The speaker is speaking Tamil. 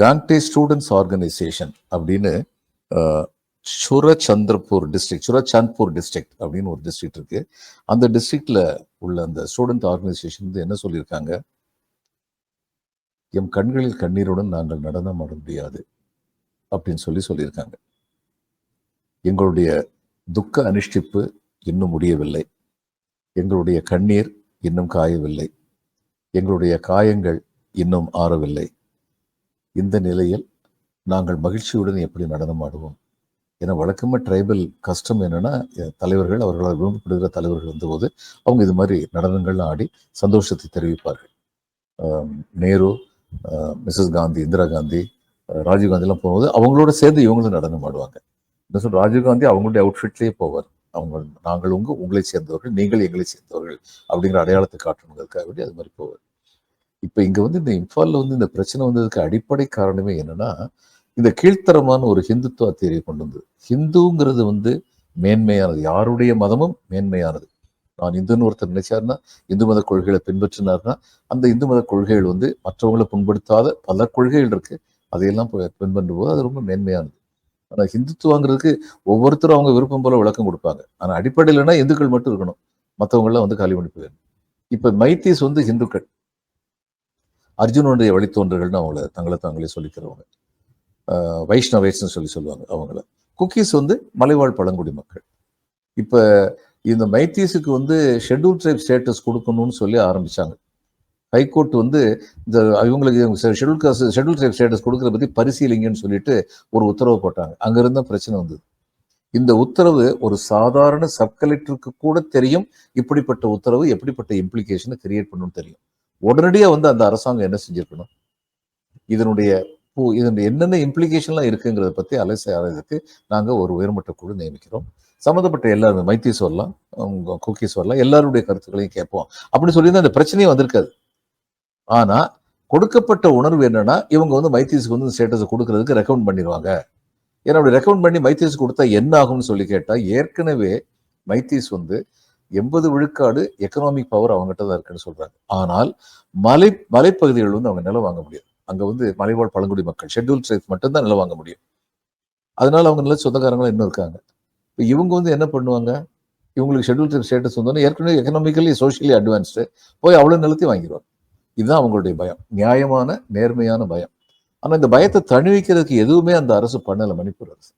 காங்டே ஸ்டூடெண்ட்ஸ் ஆர்கனைசேஷன் அப்படின்னு சுரச்சந்திரப்பூர் சுரச்சந்திரபூர் டிஸ்ட்ரிக்ட் சுரச்சந்த்பூர் டிஸ்ட்ரிக்ட் அப்படின்னு ஒரு டிஸ்ட்ரிக்ட் இருக்கு. அந்த டிஸ்ட்ரிக்ட்ல உள்ள அந்த ஸ்டூடெண்ட் ஆர்கனைசேஷன் வந்து என்ன சொல்லியிருக்காங்க? எம் கண்களில் கண்ணீருடன் நாங்கள் நடனம் ஆட முடியாது அப்படின்னு சொல்லி சொல்லியிருக்காங்க. எங்களுடைய துக்க அனுஷ்டிப்பு இன்னும் முடியவில்லை. எங்களுடைய கண்ணீர் இன்னும் காயவில்லை. எங்களுடைய காயங்கள் இன்னும் ஆறவில்லை. இந்த நிலையில் நாங்கள் மகிழ்ச்சியுடன் எப்படி நடனமாடுவோம் ஏன்னா வழக்கமாக ட்ரைபல் கஷ்டம் என்னன்னா தலைவர்கள் அவர்களால் விரும்பப்படுகிற தலைவர்கள் இருந்தபோது அவங்க இது மாதிரி நடனங்கள்லாம் ஆடி சந்தோஷத்தை தெரிவிப்பார்கள். நேரு மிஸ்ஸஸ் காந்தி இந்திரா காந்தி ராஜீவ்காந்திலாம் ராஜீவ் காந்திலாம் போகும்போது அவங்களோட சேர்ந்து இவங்களும் நடனம் ஆடுவாங்க. என்ன சொல்ற ராஜீவ் காந்தி அவங்களுடைய அவுட்ஃபிட்லேயே போவார். அவங்க நாங்கள் உங்க உங்களை சேர்ந்தவர்கள் நீங்கள் எங்களை சேர்ந்தவர்கள் அப்படிங்கிற அடையாளத்தை காட்டணுங்கிறதுக்காக வேண்டி அது மாதிரி போவார். இப்போ இங்க வந்து இந்த இம்ஃபாலில் வந்து இந்த பிரச்சனை வந்ததுக்கு அடிப்படை காரணமே என்னன்னா இந்த கீழ்த்தரமான ஒரு ஹிந்துத்துவ தேரியை கொண்டு வந்தது. ஹிந்துங்கிறது வந்து மேன்மையானது. யாருடைய மதமும் மேன்மையானது. நான் இந்துன்னு ஒருத்தர் நினைச்சாருன்னா இந்து மத கொள்கைகளை பின்பற்றினார்னா அந்த இந்து மத கொள்கைகள் வந்து மற்றவங்களை புண்படுத்தாத பல கொள்கைகள் இருக்கு. அதையெல்லாம் பின்பற்றும் போது அது ரொம்ப மேன்மையானது. ஆனால் ஹிந்துத்துவங்கிறதுக்கு ஒவ்வொருத்தரும் அவங்க விருப்பம் போல விளக்கம் கொடுப்பாங்க. ஆனால் அடிப்படையில்னா இந்துக்கள் மட்டும் இருக்கணும். மற்றவங்கெல்லாம் வந்து காலி பண்ணி போயிடணும் இப்போ மைத்தீஸ் வந்து ஹிந்துக்கள். அர்ஜுனுடைய வழித்தோன்றர்கள்னு அவங்கள தங்களை தாங்களே சொல்லிக்கிறவங்க. ஆஹ் சொல்லி சொல்லுவாங்க அவங்கள. குக்கீஸ் வந்து மலைவாழ் பழங்குடி மக்கள். இப்போ இந்த மைத்தீஸுக்கு வந்து ஷெட்யூல் ட்ரைப் ஸ்டேட்டஸ் கொடுக்கணும்னு சொல்லி ஆரம்பித்தாங்க ஹைகோர்ட் வந்து இந்த இவங்களுக்கு schedule caste schedule tribe status கொடுக்கறத பற்றி பரிசீலிங்கன்னு சொல்லிட்டு ஒரு உத்தரவு போட்டாங்க. அங்கேருந்து பிரச்சனை வந்தது. இந்த உத்தரவு ஒரு சாதாரண சப் கலெக்டருக்கு கூட தெரியும். இப்படிப்பட்ட உத்தரவு எப்படிப்பட்ட இம்ப்ளிகேஷனை கிரியேட் பண்ணணும்னு தெரியும். உடனடியாக வந்து அந்த அரசாங்கம் என்ன செஞ்சிருக்கணும்? இதனுடைய பூ- இதனுடைய என்னென்ன இம்ப்ளிகேஷன்லாம் இருக்குங்கிறத பற்றி அலசி ஆராய்றதுக்கு நாங்கள் ஒரு உயர்மட்ட குழு நியமிக்கிறோம். சம்மந்தப்பட்ட எல்லாருமே மைத்தி சொல்லலாம் உங்க குக்கீஸ் வரலாம் எல்லாருடைய கருத்துக்களையும் கேட்போம். அப்படின்னு சொல்லி அந்த பிரச்சனையே வந்திருக்காது. ஆனால் கொடுக்கப்பட்ட உணர்வு என்னன்னா இவங்க வந்து மைத்தீஸுக்கு வந்து ஸ்டேட்டஸ் கொடுக்கறதுக்கு ரெக்கமெண்ட் பண்ணிடுவாங்க ஏன்னா அப்படி ரெக்கமெண்ட் பண்ணி மைத்தீஸ் கொடுத்தா என்ன ஆகும்னு சொல்லி கேட்டால் ஏற்கனவே மைத்தீஸ் வந்து எண்பது விழுக்காடு எக்கனாமிக் பவர் அவங்ககிட்ட தான் இருக்குன்னு சொல்றாங்க. ஆனால் மலை மலைப்பகுதிகள் வந்து அவங்க நிலம் வாங்க முடியாது. அங்க வந்து மலைவாழ் பழங்குடி மக்கள் ஷெட்யூல் ட்ரைப்ஸ் மட்டும்தான் நிலம் வாங்க முடியும். அதனால அவங்க நில சொந்தக்காரங்களும் இன்னும் இருக்காங்க. இப்போ இவங்க வந்து என்ன பண்ணுவாங்க? இவங்களுக்கு ஷெட்யூல் ட்ரைப் ஸ்டேட்டஸ் வந்தோன்னே ஏற்கனவே எக்கனாமிக்கலி சோஷியலி அட்வான்ஸ்டு போய் அவ்வளோ நிலத்தையும் வாங்கிடுவாங்க. இதுதான் அவங்களுடைய பயம். நியாயமான நேர்மையான பயம். ஆனால் இந்த பயத்தை தணிவிக்கிறதுக்கு எதுவுமே அந்த அரசு பண்ணலை மணிப்பூர் அரசு.